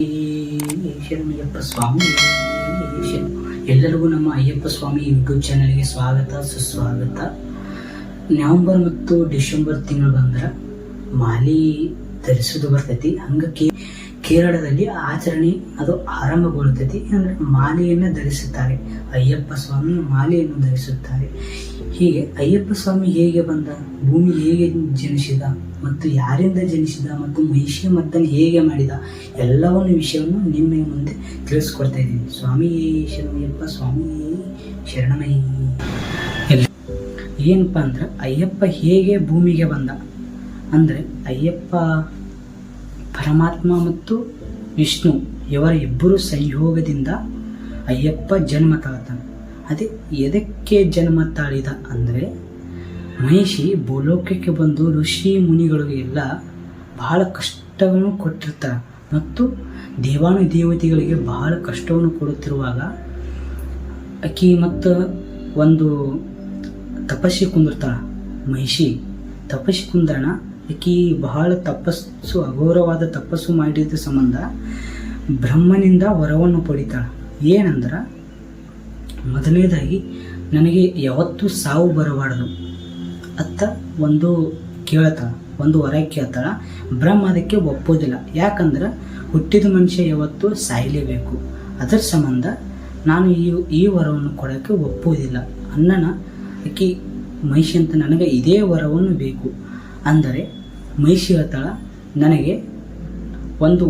ಶರಣಯ್ಯಪ್ಪ ಸ್ವಾಮಿ. ಎಲ್ಲರಿಗೂ ನಮ್ಮ ಅಯ್ಯಪ್ಪ ಸ್ವಾಮಿ ಯೂಟ್ಯೂಬ್ ಚಾನಲ್ಗೆ ಸ್ವಾಗತ, ಸುಸ್ವಾಗತ. ನವೆಂಬರ್ ಮತ್ತು ಡಿಸೆಂಬರ್ ತಿಂಗಳು ಬಂದ್ರೆ ಮಾಲಿ ಧರಿಸೋದು ಬರ್ತೈತಿ. ಹಂಗ ಕೇರಳದಲ್ಲಿ ಆಚರಣೆ ಅದು ಆರಂಭಗೊಳ್ಳುತ್ತೈತಿ ಅಂದ್ರೆ ಮಾಲೆಯನ್ನು ಧರಿಸುತ್ತಾರೆ. ಅಯ್ಯಪ್ಪ ಸ್ವಾಮಿ ಮಾಲೆಯನ್ನು ಧರಿಸುತ್ತಾರೆ. ಹೀಗೆ ಅಯ್ಯಪ್ಪ ಸ್ವಾಮಿ ಹೇಗೆ ಬಂದ? ಭೂಮಿ ಹೇಗೆ ಜನಿಸಿದ? ಮತ್ತು ಯಾರಿಂದ ಜನಿಸಿದ? ಮತ್ತು ಮಹಿಷಿ ಮದ್ದನ್ನು ಹೇಗೆ ಮಾಡಿದ? ಎಲ್ಲವನ್ನು ವಿಷಯವನ್ನು ನಿಮ್ಮ ಮುಂದೆ ತಿಳಿಸ್ಕೊಡ್ತಾ ಇದ್ದೀನಿ. ಸ್ವಾಮಿ ಶರಣಯ್ಯಪ್ಪ, ಸ್ವಾಮಿ ಶರಣಮಯ ಏನಪ್ಪ ಅಂದ್ರೆ, ಅಯ್ಯಪ್ಪ ಹೇಗೆ ಭೂಮಿಗೆ ಬಂದ? ಅಂದರೆ, ಅಯ್ಯಪ್ಪ ಪರಮಾತ್ಮ ಮತ್ತು ವಿಷ್ಣು, ಇವರ ಇಬ್ಬರು ಸಂಯೋಗದಿಂದ ಅಯ್ಯಪ್ಪ ಜನ್ಮ ತಾಳ್ತಾನೆ ಅದೇ ಎದಕ್ಕೆ ಜನ್ಮ ತಾಳಿದ ಅಂದರೆ ಮಹಿಷಿ ಭೂಲೋಕಕ್ಕೆ ಬಂದು ಋಷಿ ಮುನಿಗಳಿಗೆಲ್ಲ ಬಹಳ ಕಷ್ಟವನ್ನು ಕೊಟ್ಟಿರ್ತಾರೆ. ಮತ್ತು ದೇವಾನು ದೇವತೆಗಳಿಗೆ ಬಹಳ ಕಷ್ಟವನ್ನು ಕೊಡುತ್ತಿರುವಾಗ ಆಕಿ ಮತ್ತು ಒಂದು ತಪಸ್ಸಿ ಕುಂದಿರ್ತಾಳ. ಮಹಿಷಿ ತಪಸ್ಸಿ ಕುಂದ್ರಣ ಆಕಿ ಬಹಳ ತಪಸ್ಸು, ಅಘೋರವಾದ ತಪಸ್ಸು ಮಾಡಿದ ಸಂಬಂಧ ಬ್ರಹ್ಮನಿಂದ ವರವನ್ನು ಪಡಿತಾಳ. ಏನಂದ್ರೆ ಮೊದಲನೇದಾಗಿ ನನಗೆ ಯಾವತ್ತೂ ಸಾವು ಬರಬಾರ್ದು ಅತ್ತ ಒಂದು ಕೇಳ್ತಾಳ ಒಂದು ಹೊರ ಕೇಳ್ತಾಳ ಬ್ರಹ್ಮ ಅದಕ್ಕೆ ಒಪ್ಪೋದಿಲ್ಲ. ಯಾಕಂದ್ರೆ ಹುಟ್ಟಿದ ಮನುಷ್ಯ ಯಾವತ್ತೂ ಸಾಯಲೇಬೇಕು. ಅದರ ಸಂಬಂಧ ನಾನು ಈ ಈ ವರವನ್ನು ಕೊಡೋಕ್ಕೆ ಒಪ್ಪುವುದಿಲ್ಲ ಅಣ್ಣನ, ಆಕಿ, ಮಹಿಷಿ ಅಂತ ನನಗೆ ಇದೇ ವರವನ್ನು ಬೇಕು. ಅಂದರೆ ಮಹಿಷಿ ಹೇಳ್ತಾಳ, ನನಗೆ ಒಂದು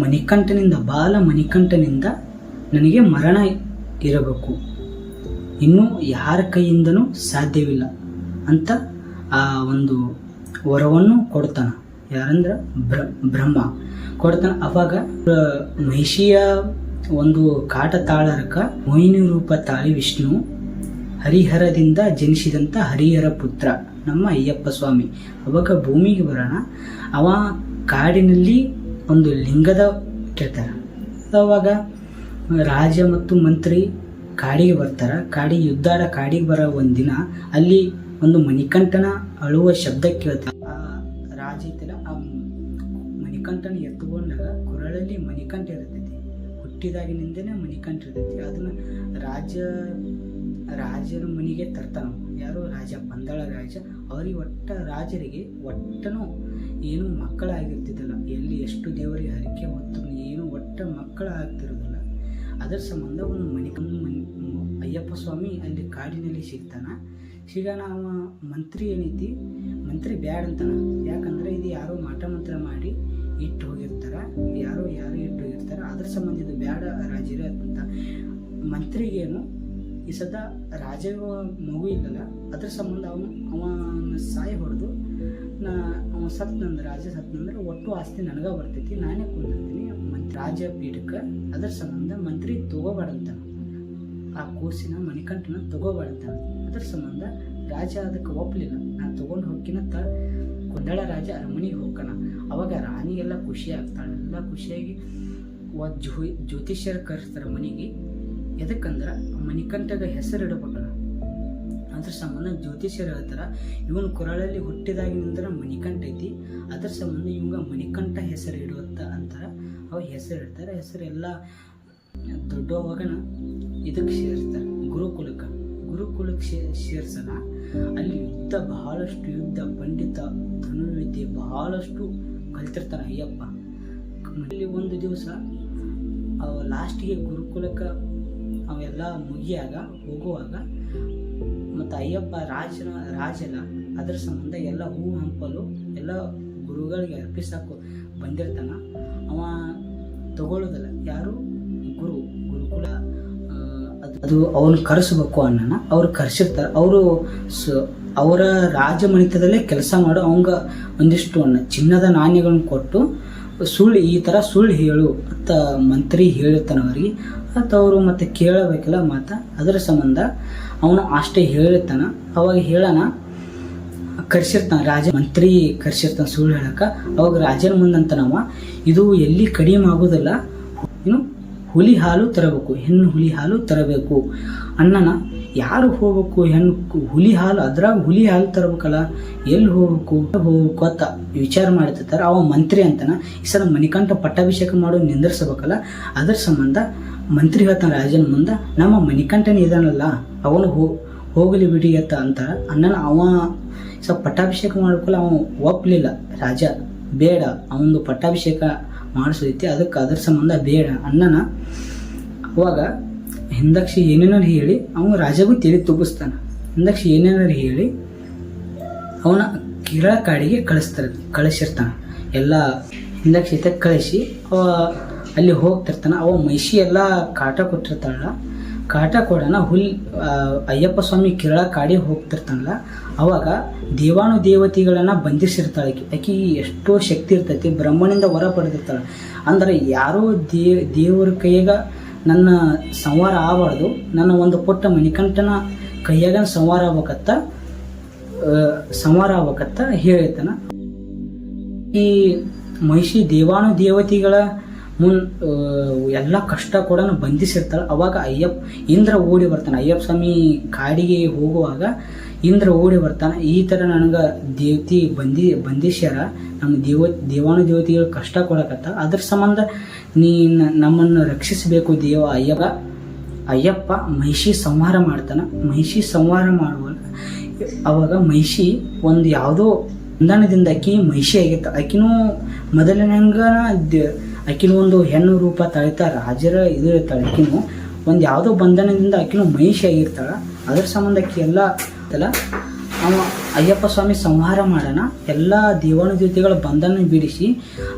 ಮಣಿಕಂಠನಿಂದ, ಬಾಲ ಮಣಿಕಂಠನಿಂದ ನನಗೆ ಮರಣ ಇರಬೇಕು. ಇನ್ನೂ ಯಾರ ಕೈಯಿಂದನೂ ಸಾಧ್ಯವಿಲ್ಲ ಅಂತ ಆ ಒಂದು ವರವನ್ನು ಕೊಡ್ತಾನ. ಯಾರಂದ್ರೆ ಬ್ರ, ಬ್ರಹ್ಮ. ಕೊಡ್ತಾನ. ಅವಾಗ ಮಹಿಷಿಯ ಒಂದು ಕಾಟ ತಾಳರಕ ಮೋಹಿನಿ ರೂಪ ತಾಳಿ ವಿಷ್ಣು ಹರಿಹರದಿಂದ ಜನಿಸಿದಂಥ ಹರಿಹರ ಪುತ್ರ, ನಮ್ಮ ಅಯ್ಯಪ್ಪ ಸ್ವಾಮಿ. ಅವಾಗ ಭೂಮಿಗೆ ಬರೋಣ. ಅವ ಕಾಡಿನಲ್ಲಿ ಒಂದು ಲಿಂಗದ ಇಟ್ಟಿರ್ತಾರ ಅವಾಗ ರಾಜ ಮತ್ತು ಮಂತ್ರಿ ಕಾಡಿಗೆ ಬರ್ತಾರೆ. ಕಾಡಿಗೆ ಯುದ್ಧಾಡ ಕಾಡಿಗೆ ಬರೋ ಒಂದಿನ ಅಲ್ಲಿ ಒಂದು ಮಣಿಕಂಠನ ಅಳುವ ಶಬ್ದ ಕೇಳ್ತಾರೆ. ಆ ರಾಜ ಆ ಮಣಿಕಂಠನ ಎತ್ಕೊಂಡಾಗ ಕೊರಳಲ್ಲಿ ಮಣಿಕಂಠ ಇರ್ತೈತಿ. ಹುಟ್ಟಿದಾಗಿನಿಂದನೇ ಮಣಿಕಂಠ ಇರ್ತೈತಿ. ಅದನ್ನ ರಾಜ, ರಾಜರ ಮನೆಗೆ ತರ್ತಾನ ಯಾರು ರಾಜ ಪಂದಳ ರಾಜ, ಅವ್ರಿಗೆ ಒಟ್ಟ ರಾಜರಿಗೆ ಒಟ್ಟನು ಏನು ಮಕ್ಕಳಾಗಿರ್ತಿದ್ದಿಲ್ಲ. ಎಲ್ಲಿ ಎಷ್ಟು ದೇವರಿಗೆ ಹರಿಕೆ ಹೊತ್ತು ಏನು ಒಟ್ಟ ಮಕ್ಕಳ ಆಗ್ತಿರೋದಿಲ್ಲ ಅದರ ಸಂಬಂಧ ಒಂದು ಮನೆ ಅಯ್ಯಪ್ಪ ಸ್ವಾಮಿ ಅಲ್ಲಿ ಕಾಡಿನಲ್ಲಿ ಸಿಗ್ತಾನ. ಈಗ ಅವ ಮಂತ್ರಿ ಏನೈತಿ, ಮಂತ್ರಿ ಬ್ಯಾಡ್ ಅಂತಾನ. ಯಾಕಂದ್ರೆ ಇದು ಯಾರೋ ಮಾಟ ಮಂತ್ರ ಮಾಡಿ ಇಟ್ಟು ಹೋಗಿರ್ತಾರ. ಯಾರೋ ಯಾರೋ ಇಟ್ಟು ಹೋಗಿರ್ತಾರ. ಅದ್ರ ಸಂಬಂಧ ಇದು ಬ್ಯಾಡ ರಾಜಿರ ಅಂತ. ಮಂತ್ರಿಗೇನು ಈ ಸದ ರಾಜ ಮಗು ಇಲ್ಲಲ್ಲ, ಅದ್ರ ಸಂಬಂಧ ಅವನು, ಅವನ ಸಾಯಿ ಹೊಡೆದು, ನಾ ಅವ ಸತ್ನಂದ್ರೆ ರಾಜ ಸತ್ನಂದ್ರೆ ಒಟ್ಟು ಆಸ್ತಿ ನನಗ ಬರ್ತೈತಿ, ನಾನೇ ಕುಂದಿರ್ತೀನಿ ಮತ್ತು ರಾಜ ಪೀಠಕ್ಕೆ, ಅದ್ರ ಸಂಬಂಧ ಮಂತ್ರಿ ತಗೋಬಾಡಂತ ಆ ಕೂಸಿನ ಮಣಿಕಂಠನ ತಗೋಬಾರ್ದಂತಾನ ಅದ್ರ ಸಂಬಂಧ ರಾಜ ಅದಕ್ಕೆ ಒಪ್ಪಲಿಲ್ಲ ನಾನು ತಗೊಂಡು ಹೋಗ್ಕಿನತ್ತ ಕೊಂಡಳ ರಾಜ ಅರಮನೆಗೆ ಹೋಗೋಣ ಅವಾಗ ರಾಣಿ ಎಲ್ಲ ಖುಷಿ ಆಗ್ತಾಳೆ. ಎಲ್ಲ ಖುಷಿಯಾಗಿ ಜ್ಯೋತಿಷ್ಯರ ಕರೆಸ್ತಾರೆ ಮನೆಗೆ. ಎದಕ್ಕಂದ್ರೆ ಮಣಿಕಂಠಗ ಹೆಸರು ಇಡಬೇಕಲ್ಲ ಅದ್ರ ಸಂಬಂಧ ಜ್ಯೋತಿಷ್ಯರು ಹೇಳ್ತಾರ ಇವನ್ ಕೊರಳಲ್ಲಿ ಹುಟ್ಟಿದಾಗಿನಿಂದ ಮಣಿಕಂಠ ಐತಿ. ಅದ್ರ ಸಂಬಂಧ ಇವಂಗ ಮಣಿಕಂಠ ಹೆಸರು ಇಡುವತ್ತ ಅಂತಾರ. ಅವ ಹೆಸರು ಇಡ್ತಾರೆ ಹೆಸರು ಎಲ್ಲ ದೊಡ್ಡವಾಗನ ಇದಕ್ಕೆ ಸೇರಿಸ್ತಾರೆ ಗುರುಕುಲಕ್ಕೆ. ಗುರುಕುಲಕ್ಕೆ ಸೇ ಅಲ್ಲಿ ಯುದ್ಧ ಬಹಳಷ್ಟು ಯುದ್ಧ ಪಂಡಿತ ಧನುರ್ವಿದ್ಯೆ ಬಹಳಷ್ಟು ಕಲ್ತಿರ್ತಾರೆ ಅಯ್ಯಪ್ಪ. ಅಲ್ಲಿ ಒಂದು ದಿವಸ ಲಾಸ್ಟಿಗೆ ಗುರುಕುಲಕ್ಕೆ ಅವೆಲ್ಲ ಮುಗಿಯಾಗ, ಹೋಗುವಾಗ ಮತ್ತು ಅಯ್ಯಪ್ಪ ರಾಜನ ರಾಜನ ಅದ್ರ ಸಂಬಂಧ ಎಲ್ಲ ಹೂ ಹಂಪಲು ಎಲ್ಲ ಗುರುಗಳಿಗೆ ಅರ್ಪಿಸಕ್ಕೆ ಬಂದಿರ್ತಾನ. ಅವ ತಗೊಳ್ಳೋದಲ್ಲ ಯಾರು? ಗುರು, ಗುರುಕುಲ ಅದು ಅವನು ಕರೆಸಬೇಕು ಅನ್ನನ, ಅವ್ರು ಕರೆಸಿರ್ತಾರೆ. ಅವರು ಅವರ ರಾಜಮಣಿತದಲ್ಲೇ ಕೆಲಸ ಮಾಡೋ, ಅವಂಗ ಒಂದಿಷ್ಟು ಅನ್ನ, ಚಿನ್ನದ ನಾಣ್ಯಗಳನ್ನ ಕೊಟ್ಟು ಸುಳ್ಳು, ಈ ಥರ ಸುಳ್ಳು ಹೇಳು ಅಂತ ಮಂತ್ರಿ ಹೇಳಿರ್ತಾನೆ ಅವರಿಗೆ. ಮತ್ತು ಅವರು ಮತ್ತೆ ಕೇಳಬೇಕಲ್ಲ ಮಾತಾ? ಅದರ ಸಂಬಂಧ ಅವನು ಅಷ್ಟೇ ಹೇಳಿರ್ತಾನ. ಅವಾಗ ಹೇಳೋಣ, ಕರ್ಸಿರ್ತಾನ ರಾಜ, ಮಂತ್ರಿ ಕರ್ಸಿರ್ತಾನೆ ಸುಳ್ಳು ಹೇಳಕ್ಕೆ ಅವಾಗ ರಾಜನ ಮುಂದಂತನವ ಇದು ಎಲ್ಲಿ ಕಡಿಮೆ ಆಗೋದಿಲ್ಲ. ಏನು ಹುಲಿ ಹಾಲು ತರಬೇಕು, ಹೆಣ್ಣು ಹುಲಿ ಹಾಲು ತರಬೇಕು. ಅಣ್ಣನ ಯಾರು ಹೋಗ್ಬೇಕು? ಹೆಣ್ಣು ಹುಲಿ ಹಾಲು ಅದ್ರಾಗ ಹುಲಿ ಹಾಲು ತರ್ಬೇಕಲ್ಲ, ಎಲ್ಲಿ ಹೋಗ್ಬೇಕು? ಹೋಗ್ಬೇಕು ಅಂತ ವಿಚಾರ ಮಾಡ್ತಿರ್ತಾರ ಅವ ಮಂತ್ರಿ ಅಂತನ. ಈ ಸಲ ಮಣಿಕಂಠ ಪಟ್ಟಾಭಿಷೇಕ ಮಾಡೋ ನಿಂದಿರ್ಸಬೇಕಲ್ಲ ಅದ್ರ ಸಂಬಂಧ ಮಂತ್ರಿ ಹೇಳ್ತಾನ ರಾಜನ ಮುಂದೆ, ನಮ್ಮ ಮಣಿಕಂಠನ ಇದಾನಲ್ಲ, ಅವನು ಹೋ, ಹೋಗಲಿ ಬಿಡಿ ಅಂತ ಅಂತಾರೆ. ಅಣ್ಣನ ಅವ ಸ್ವಲ್ಪ ಪಟ್ಟಾಭಿಷೇಕ ಮಾಡ್ಕೊಳ್ಳ ಅವ ಒಪ್ಲಿಲ್ಲ. ರಾಜ, ಬೇಡ ಅವನು ಪಟ್ಟಾಭಿಷೇಕ ಮಾಡಿಸೋದೈತಿ, ಅದಕ್ಕೆ ಅದ್ರ ಸಂಬಂಧ ಬೇಡ. ಅಣ್ಣನ ಅವಾಗ ಹಿಂದಕ್ಷಿ ಏನೇನಾರು ಹೇಳಿ ಅವನು ರಾಜಗೂ ತಿಳಿ ತುಗಿಸ್ತಾನೆ ಹಿಂದಕ್ಷಿ ಏನೇನಾರು ಹೇಳಿ ಅವನ ಕಿರ ಕಾಡಿಗೆ ಕಳಿಸ್ತಾರೆ, ಕಳಿಸಿರ್ತಾನೆ. ಎಲ್ಲ ಹಿಂದಕ್ಷಿತ ಕಳಿಸಿ ಅವ ಅಲ್ಲಿ ಹೋಗ್ತಿರ್ತಾನೆ. ಅವ ಮೈಷಿ ಎಲ್ಲ ಕಾಟ ಕೊಟ್ಟಿರ್ತಾಳ ಕಾಟ ಕೊಡೋಣ ಹುಲ್ ಅಯ್ಯಪ್ಪ ಸ್ವಾಮಿ ಕಿರಳ ಕಾಡಿ ಹೋಗ್ತಿರ್ತಾನಲ್ಲ, ಅವಾಗ ದೇವಾನು ದೇವತೆಗಳನ್ನು ಬಂಧಿಸಿರ್ತಾಳೆ ಆಕಿ. ಎಷ್ಟೋ ಶಕ್ತಿ ಇರ್ತೈತಿ, ಬ್ರಹ್ಮನಿಂದ ಹೊರ ಪಡೆದಿರ್ತಾಳೆ. ಅಂದ್ರೆ ಯಾರೋ ದೇವ್ರ ಕೈಯಾಗ ನನ್ನ ಸಂವಾರ ಆಗಬಾರ್ದು. ನನ್ನ ಒಂದು ಪುಟ್ಟ ಮಣಿಕಂಠನ ಕೈಯಾಗ ಸಂವಾರ ಆಗ್ಬೇಕತ್ತ ಸಂವಾರ ಆಗ್ಬೇಕತ್ತ ಹೇಳ್ತಾನ ಈ ಮಹಿಷಿ ದೇವಾನು ದೇವತೆಗಳ ಮುನ್ ಎಲ್ಲ ಕಷ್ಟ ಕೂಡ ಬಂಧಿಸಿರ್ತಾಳೆ. ಅವಾಗ ಅಯ್ಯಪ್ಪ, ಇಂದ್ರ ಓಡಿ ಬರ್ತಾನೆ. ಅಯ್ಯಪ್ಪ ಸ್ವಾಮಿ ಕಾಡಿಗೆ ಹೋಗುವಾಗ ಇಂದ್ರ ಓಡಿ ಬರ್ತಾನೆ. ಈ ಥರ ನನಗೆ ದೇವತಿ ಬಂದಿ ಬಂದಿಶ್ಯಾರ ನಮ್ಮ ದೇವ, ದೇವಾನು ದೇವತೆಗಳು ಕಷ್ಟ ಕೊಡಕತ್ತ. ಅದ್ರ ಸಂಬಂಧ ನೀ ನಮ್ಮನ್ನು ರಕ್ಷಿಸಬೇಕು ದೇವ ಅಯ್ಯಪ್ಪ. ಅಯ್ಯಪ್ಪ ಮಹಿಷಿ ಸಂಹಾರ ಮಾಡ್ತಾನ. ಮಹಿಷಿ ಸಂಹಾರ ಮಾಡುವ, ಅವಾಗ ಮಹಿಷಿ ಒಂದು ಯಾವುದೋ ಬಂಧನದಿಂದ ಅಕ್ಕಿ ಮಹಿಷಿ ಆಗಿತ್ತ. ಆಕಿನೂ ಮೊದಲಿನಂಗ ಆಕಿನೂ ಒಂದು ಹೆಣ್ಣು ರೂಪ ತಳಿತ. ರಾಜರ ಇದು ಇರ್ತಾಳೆ ಒಂದು ಯಾವುದೋ ಬಂಧನದಿಂದ ಆಕಿನೂ ಮಹಿಷಿ ಆಗಿರ್ತಾಳ. ಅದ್ರ ಸಂಬಂಧ ಆಕಿ ಎಲ್ಲ ಅಲ್ಲ ಅವ ಅಯ್ಯಪ್ಪ ಸ್ವಾಮಿ ಸಂಹಾರ ಮಾಡೋಣ, ಎಲ್ಲ ದೇವಾನು ದೇವತೆಗಳ ಬಂಧನ ಬಿಡಿಸಿ,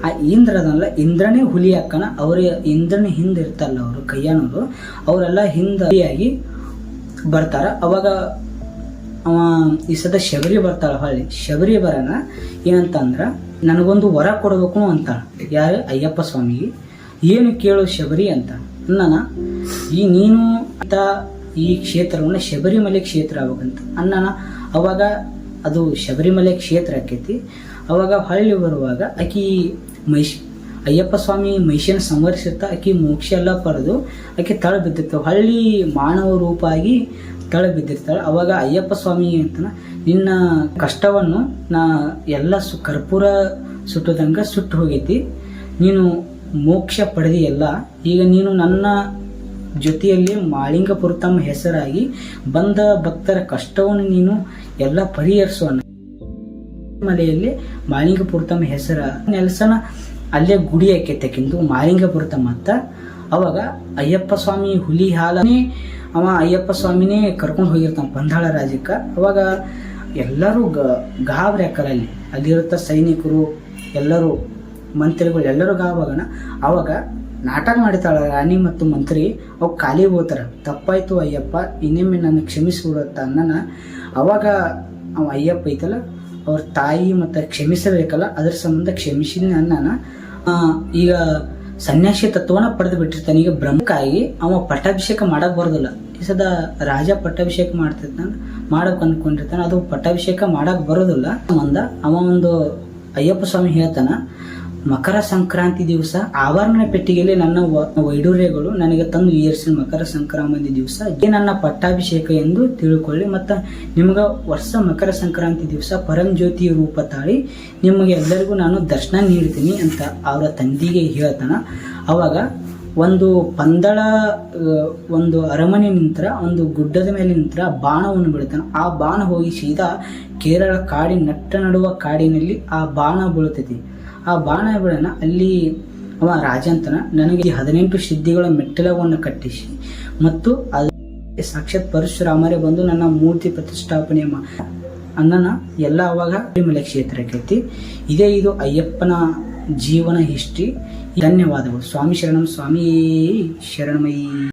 ಆ ಇಂದ್ರದಲ್ಲ ಇಂದ್ರನೇ ಹುಲಿ ಹಾಕೋಣ. ಅವರ ಇಂದ್ರನ ಹಿಂದೆ ಇರ್ತಾರಲ್ಲ ಅವರು, ಕೈಯಾನವರು, ಅವರೆಲ್ಲ ಹಿಂದೆ ಹುಲಿಯಾಗಿ ಬರ್ತಾರ. ಅವಾಗ ಅವ ಈ ಸದ ಶಬರಿ ಬರ್ತಾಳೆ ಹೊಳ್ಳಿ. ಶಬರಿ ಬರೋಣ ಏನಂತಂದ್ರ, ನನಗೊಂದು ವರ ಕೊಡಬೇಕು ಅಂತಾಳೆ. ಯಾರು? ಅಯ್ಯಪ್ಪ ಸ್ವಾಮಿಗೆ. ಏನು ಕೇಳು ಶಬರಿ ಅಂತ ಅಣ್ಣನ, ಈ ನೀನು ಅಂತ ಈ ಕ್ಷೇತ್ರವನ್ನು ಶಬರಿಮಲೆ ಕ್ಷೇತ್ರ ಆಗಂತ ಅಣ್ಣನ, ಅವಾಗ ಅದು ಶಬರಿಮಲೆ ಕ್ಷೇತ್ರ ಆಕೈತಿ. ಅವಾಗ ಹೊಳ್ಳಿ ಬರುವಾಗ ಆಕಿ ಮೈಷ್ ಅಯ್ಯಪ್ಪ ಸ್ವಾಮಿ ಮಹಿಷನ ಸಂವರಿಸಿರ್ತಾ ಆಕಿ ಮೋಕ್ಷ ಎಲ್ಲ ಪಡೆದು ಆಕೆ ತಳ ಬಿದ್ದಿರ್ತಾವೆ ಹಳ್ಳಿ ಮಾನವ ರೂಪ ಆಗಿ ತಳ ಬಿದ್ದಿರ್ತಾಳೆ. ಅವಾಗ ಅಯ್ಯಪ್ಪ ಸ್ವಾಮಿ ಅಂತನ, ನಿನ್ನ ಕಷ್ಟವನ್ನು ನಾ ಎಲ್ಲ ಸು, ಕರ್ಪೂರ ಸುಟ್ಟದಂಗ ಸುಟ್ಟು ಹೋಗೈತಿ. ನೀನು ಮೋಕ್ಷ ಪಡೆದಿಯಲ್ಲ. ಈಗ ನೀನು ನನ್ನ ಜೊತೆಯಲ್ಲಿ ಮಾಳಿಂಗಪುರ ತಮ್ಮ ಹೆಸರಾಗಿ ಬಂದ ಭಕ್ತರ ಕಷ್ಟವನ್ನು ನೀನು ಎಲ್ಲ ಪರಿಹರಿಸೋಣ. ಮಲೆಯಲ್ಲಿ ಮಾಳಿಂಗಪುರ ತಮ್ಮ ಹೆಸರ ನೆಲಸನ ಅಲ್ಲೇ ಗುಡಿ ಆಕೈತಕ್ಕಿಂದು ಮಾಳಿಂಗಪುರ ತಮ್ಮ ಅಂತ ಅವಾಗ ಅಯ್ಯಪ್ಪ ಸ್ವಾಮಿ ಹುಲಿ ಹಾಲನೇ ಅವ ಅಯ್ಯಪ್ಪ ಸ್ವಾಮಿನೇ ಕರ್ಕೊಂಡು ಹೋಗಿರ್ತಾನೆ ಬಂದಾಳ ರಾಜ್ಯಕ್ಕೆ. ಅವಾಗ ಎಲ್ಲರೂ ಗಾಬರಿ ಹಾಕಲ್ಲ ಅಲ್ಲಿ ಅಲ್ಲಿರುತ್ತ ಸೈನಿಕರು ಎಲ್ಲರೂ ಮಂತ್ರಿಗಳು ಎಲ್ಲರೂ ಗಾಬಾಗಣ ಅವಾಗ ನಾಟಕ ಮಾಡಿತಾಳ ರಾಣಿ ಮತ್ತು ಮಂತ್ರಿ, ಅವ್ ಖಾಲಿ ಹೋಗ್ತಾರೆ. ತಪ್ಪಾಯ್ತು ಅಯ್ಯಪ್ಪ, ಇನ್ನೊಮ್ಮೆ ನನ್ನ ಕ್ಷಮಿಸ್ಬಿಡುತ್ತ ಅನ್ನನ ಅವಾಗ ಅವ ಅಯ್ಯಪ್ಪ ಐತಲ್ಲ, ಅವ್ರ ತಾಯಿ ಮತ್ತು ಕ್ಷಮಿಸಬೇಕಲ್ಲ, ಅದ್ರ ಸಂಬಂಧ ಕ್ಷಮಿಸಿದ ಅನ್ನನ. ಈಗ ಸನ್ಯಾಸಿ ತತ್ವನ ಪಡೆದು ಬಿಟ್ಟಿರ್ತಾನೆ. ಈಗ ಬ್ರಹ್ಮಕ್ಕಾಗಿ ಅವ ಪಟ್ಟಾಭಿಷೇಕ ಮಾಡಕ್ ಬರೋದಿಲ್ಲ. ಈ ಸದ ರಾಜ ಪಟ್ಟಾಭಿಷೇಕ ಮಾಡ್ತಿರ್ತಾನ, ಮಾಡಕ್ ಅನ್ಕೊಂಡಿರ್ತಾನೆ, ಅದು ಪಟ್ಟಾಭಿಷೇಕ ಮಾಡಕ್ ಬರೋದಿಲ್ಲ. ಸಂಬಂಧ ಅವ ಒಂದು ಅಯ್ಯಪ್ಪ ಸ್ವಾಮಿ ಹೇಳ್ತಾನ ಮಕರ ಸಂಕ್ರಾಂತಿ ದಿವಸ ಆವರಣ ಪೆಟ್ಟಿಗೆಯಲ್ಲಿ ನನ್ನ ವೈಡೂರ್ಯಗಳು ನನಗೆ ತಂದು ಏರಿಸಿದ ಮಕರ ಸಂಕ್ರಾಂತಿ ದಿವಸ. ಇದೇ ನನ್ನ ಪಟ್ಟಾಭಿಷೇಕ ಎಂದು ತಿಳ್ಕೊಳ್ಳಿ. ಮತ್ತು ನಿಮ್ಗೆ ವರ್ಷ ಮಕರ ಸಂಕ್ರಾಂತಿ ದಿವಸ ಪರಂಜ್ಯೋತಿ ರೂಪ ತಾಳಿ ನಿಮಗೆ ಎಲ್ಲರಿಗೂ ನಾನು ದರ್ಶನ ನೀಡ್ತೀನಿ ಅಂತ ಅವರ ತಂದಿಗೆ ಹೇಳ್ತಾನ. ಅವಾಗ ಒಂದು ಪಂದಳ ಒಂದು ಅರಮನೆ ನಿಂತರ, ಒಂದು ಗುಡ್ಡದ ಮೇಲೆ ನಿಂತರ ಬಾಣವನ್ನು ಬಿಡ್ತಾನೆ. ಆ ಬಾಣ ಹೋಗಿ ಸೀದಾ ಕೇರಳ ಕಾಡಿನ ನಟ್ಟ ನಡುವ ಕಾಡಿನಲ್ಲಿ ಆ ಬಾಣ ಬೀಳ್ತೈತಿ. ಆ ಬಾಣ ಬಿಡೋಣ ಅಲ್ಲಿ ಅವ ರಾಜ ಅಂತನ ನನಗೆ ಹದಿನೆಂಟು ಸಿದ್ಧಿಗಳ ಮೆಟ್ಟಲವನ್ನು ಕಟ್ಟಿಸಿ ಮತ್ತು ಅದು ಸಾಕ್ಷಾತ್ ಪರಶುರಾಮರೇ ಬಂದು ನನ್ನ ಮೂರ್ತಿ ಪ್ರತಿಷ್ಠಾಪನೆ ಅನ್ನನ ಎಲ್ಲ ಅವಾಗ ವಿಮಲೆ ಕ್ಷೇತ್ರಕ್ಕೆ ಇದೇ ಇದು ಅಯ್ಯಪ್ಪನ ಜೀವನ ಹಿಸ್ಟ್ರಿ. ಧನ್ಯವಾದಗಳು. ಸ್ವಾಮಿ ಶರಣಂ, ಸ್ವಾಮಿ ಶರಣಮಯಿ.